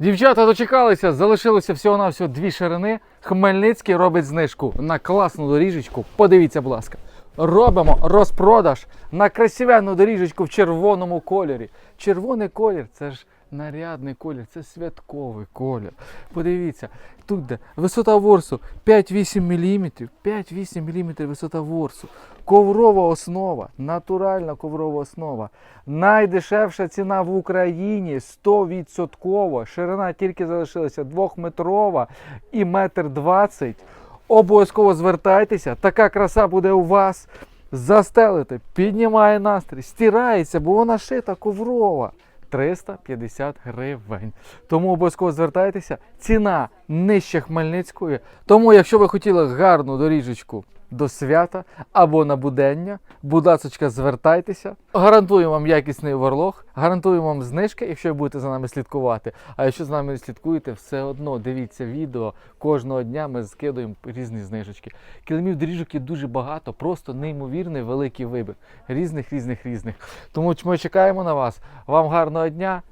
Дівчата дочекалися, залишилося всього-навсього дві ширини. Хмельницький робить знижку на класну доріжечку. Подивіться, будь ласка. Робимо розпродаж на красивенну доріжечку в червоному кольорі. Червоний колір це ж нарядний колір, це святковий колір. Подивіться, тут де висота ворсу 5-8 мм, 5-8 мм висота ворсу. Коврова основа, натуральна коврова основа. Найдешевша ціна в Україні 100%. Ширина тільки залишилася 2-метрова і метр 20. Обов'язково звертайтеся, така краса буде у вас. Застелите, піднімає настрій, стирається, бо вона шита коврова. 350 гривень. Тому обов'язково звертайтеся. Ціна нижче Хмельницької. Тому, якщо ви хотіли гарну доріжечку до свята або на будення, будь ласка, звертайтеся. Гарантуємо вам якісний оверлог, гарантуємо вам знижки, якщо ви будете за нами слідкувати. А якщо з нами слідкуєте, все одно дивіться відео. Кожного дня ми скидуємо різні знижечки. Килимів доріжок є дуже багато, просто неймовірний великий вибір. Різних, різних, різних. Тому ми чекаємо на вас. Вам гарного дня